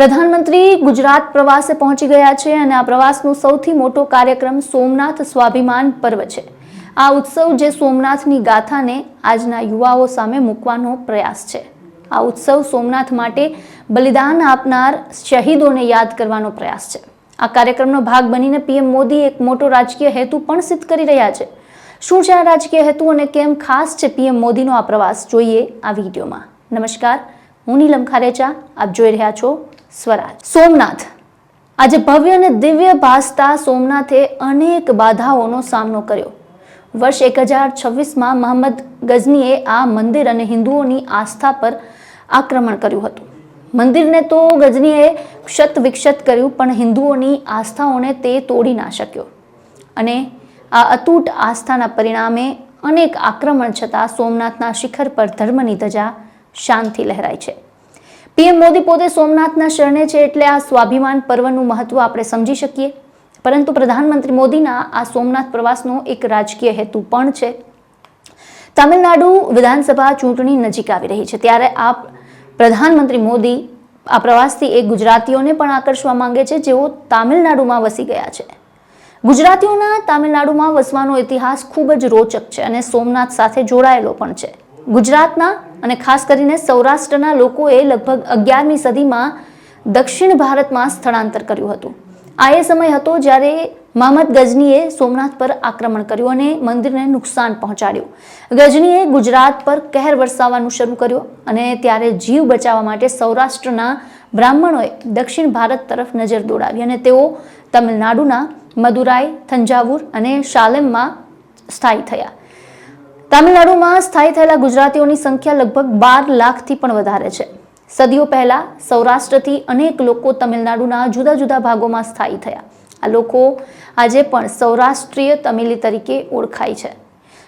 પ્રધાનમંત્રી ગુજરાત પ્રવાસે પહોંચી ગયા છે અને આ પ્રવાસનો સૌથી મોટો કાર્યક્રમ સોમનાથ સ્વાભિમાન પર્વ છે. આ ઉત્સવ જે સોમનાથની ગાથાને આજના યુવાઓ સામે મૂકવાનો પ્રયાસ છે. આ ઉત્સવ સોમનાથ માટે બલિદાન આપનાર શહીદોને યાદ કરવાનો પ્રયાસ છે. આ કાર્યક્રમનો ભાગ બનીને પીએમ મોદી એક મોટો રાજકીય હેતુ પણ સિદ્ધ કરી રહ્યા છે. શું છે આ રાજકીય હેતુ અને કેમ ખાસ છે પીએમ મોદીનો આ પ્રવાસ? જોઈએ આ વિડીયોમાં. નમસ્કાર, હું નીલમ ખારેચા. આપ જોઈ રહ્યા છો સ્વરાજ. સોમનાથ. આજે ભવ્ય અને દિવ્ય ભાસતા સોમનાથે અનેક બાધાઓનો સામનો કર્યો. વર્ષ એક હજાર છવ્વીસમાં મોહમ્મદ ગઝનીએ આ મંદિર અને હિન્દુઓની આસ્થા પર આક્રમણ કર્યું હતું. મંદિરને તો ગજનીએ ક્ષત વિક્ષત કર્યું, પણ હિન્દુઓની આસ્થાઓને તે તોડી ના શક્યો. અને આ અતૂટ આસ્થાના પરિણામે અનેક આક્રમણ છતાં સોમનાથના શિખર પર ધર્મની ધજા શાંતિ લહેરાય છે. પીએમ મોદી પોતે સોમનાથના શરણે છે એટલે આ સ્વાભિમાન પર્વનું મહત્વ આપણે સમજી શકીએ. પરંતુ પ્રધાનમંત્રી મોદીના આ સોમનાથ પ્રવાસનો એક રાજકીય હેતુ પણ છે. તમિલનાડુ વિધાનસભા ચૂંટણી નજીક આવી રહી છે. ત્યારે આ પ્રધાનમંત્રી મોદી આ પ્રવાસથી એ ગુજરાતીઓને પણ આકર્ષવા માંગે છે, જેઓ તામિલનાડુમાં વસી ગયા છે. ગુજરાતીઓના તામિલનાડુમાં વસવાનો ઇતિહાસ ખૂબ જ રોચક છે અને સોમનાથ સાથે જોડાયેલો પણ છે. ગુજરાતના અને ખાસ કરીને સૌરાષ્ટ્રના લોકોએ લગભગ અગિયારમી સદીમાં દક્ષિણ ભારતમાં સ્થળાંતર કર્યું હતું. આ એ સમય હતો જ્યારે મહમદ ગજનીએ સોમનાથ પર આક્રમણ કર્યું અને મંદિરને નુકસાન પહોંચાડ્યું. ગજનીએ ગુજરાત પર કહેર વરસાવવાનું શરૂ કર્યું અને ત્યારે જીવ બચાવવા માટે સૌરાષ્ટ્રના બ્રાહ્મણોએ દક્ષિણ ભારત તરફ નજર દોડાવી અને તેઓ તમિલનાડુના મદુરાઈ, થંજાવુર અને શાલેમમાં સ્થાયી થયા. તામિલનાડુમાં સ્થાયી થયેલા ગુજરાતીઓની સંખ્યા લગભગ બાર લાખથી પણ વધારે છે. સદીઓ પહેલા સૌરાષ્ટ્રથી અનેક લોકો તમિલનાડુના જુદા જુદા ભાગોમાં સ્થાયી થયા. આ લોકો આજે પણ સૌરાષ્ટ્રીય તમિલી તરીકે ઓળખાય છે.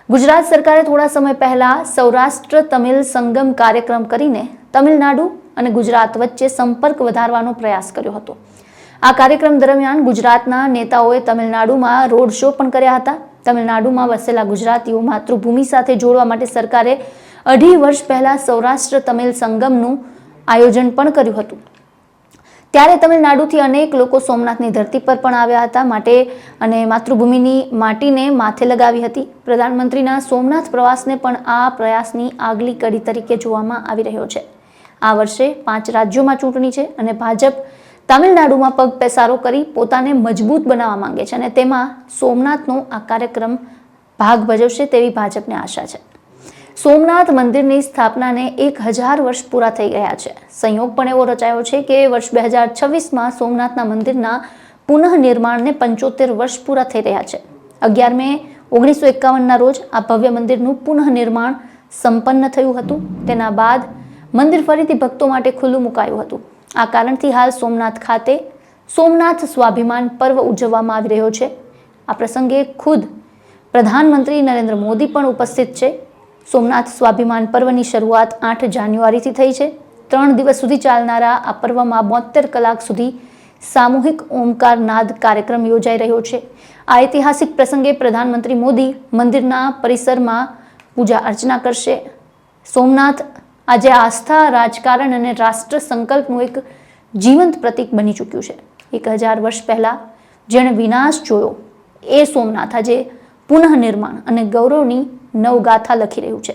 ગુજરાત સરકારે થોડા સમય પહેલા સૌરાષ્ટ્ર તમિલ સંગમ કાર્યક્રમ કરીને તમિલનાડુ અને ગુજરાત વચ્ચે સંપર્ક વધારવાનો પ્રયાસ કર્યો હતો. આ કાર્યક્રમ દરમિયાન ગુજરાતના નેતાઓએ તમિલનાડુમાં રોડ શો પણ કર્યા હતા. તમિલનાડુમાં વસેલા ગુજરાતીઓ માતૃભૂમિ સાથે જોડવા માટે સરકારે અઢી વર્ષ પહેલા સૌરાષ્ટ્ર તમિલ સંગમનું આયોજન પણ કર્યું હતું. ત્યારે તમિલનાડુથી અનેક લોકો સોમનાથની ધરતી પર પણ આવ્યા હતા માટે અને માતૃભૂમિની માટીને માથે લગાવી હતી. પ્રધાનમંત્રીના સોમનાથ પ્રવાસને પણ આ પ્રયાસની આગલી કડી તરીકે જોવામાં આવી રહ્યો છે. આ વર્ષે પાંચ રાજ્યોમાં ચૂંટણી છે અને ભાજપ તામિલનાડુમાં પગ પેસારો કરી પોતાને મજબૂત બનાવવા માંગે છે અને તેમાં સોમનાથનો આ કાર્યક્રમ ભાગ ભજવશે તેવી ભાજપને આશા છે. સોમનાથ મંદિરની સ્થાપનાને એક હજાર વર્ષ પૂરા થઈ ગયા છે. સંયોગ પણ એવો રચાયો છે કે વર્ષ બે હજાર છવ્વીસમાં સોમનાથના મંદિરના પુનઃનિર્માણને પંચોતેર વર્ષ પૂરા થઈ રહ્યા છે. અગિયાર મે ઓગણીસો એકાવનના રોજ આ ભવ્ય મંદિરનું પુનઃનિર્માણ સંપન્ન થયું હતું. તેના બાદ મંદિર ફરીથી ભક્તો માટે ખુલ્લું મુકાયું હતું. આ કારણથી હાલ સોમનાથ ખાતે સોમનાથ સ્વાભિમાન પર્વ ઉજવવામાં આવી રહ્યો છે. આ પ્રસંગે ખુદ પ્રધાનમંત્રી નરેન્દ્ર મોદી પણ ઉપસ્થિત છે. સોમનાથ સ્વાભિમાન પર્વની શરૂઆત આઠ જાન્યુઆરીથી થઈ છે. ત્રણ દિવસ સુધી ચાલનારા આ પર્વમાં બોતેર કલાક સુધી સામૂહિક ઓમકાર નાદ કાર્યક્રમ યોજાઈ રહ્યો છે. આ ઐતિહાસિક પ્રસંગે પ્રધાનમંત્રી મોદી મંદિરના પરિસરમાં પૂજા અર્ચના કરશે. સોમનાથ આજે આસ્થા, રાજકારણ અને રાષ્ટ્ર સંકલ્પનું એક જીવંત પ્રતીક બની ચૂક્યું છે. એક હજાર વર્ષ પહેલાં જેણે વિનાશ જોયો એ સોમનાથ આજે પુનઃનિર્માણ અને ગૌરવની નવગાથા લખી રહ્યું છે.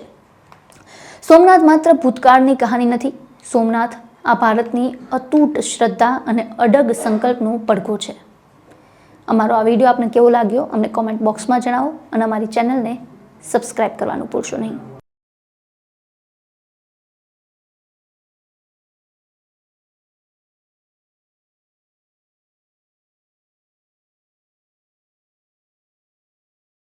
સોમનાથ માત્ર ભૂતકાળની કહાની નથી, સોમનાથ આ ભારતની અતૂટ શ્રદ્ધા અને અડગ સંકલ્પનો પડઘો છે. અમારો આ વીડિયો આપને કેવો લાગ્યો, અમને કોમેન્ટ બોક્સમાં જણાવો અને અમારી ચેનલને સબસ્ક્રાઇબ કરવાનું ભૂલશો નહીં.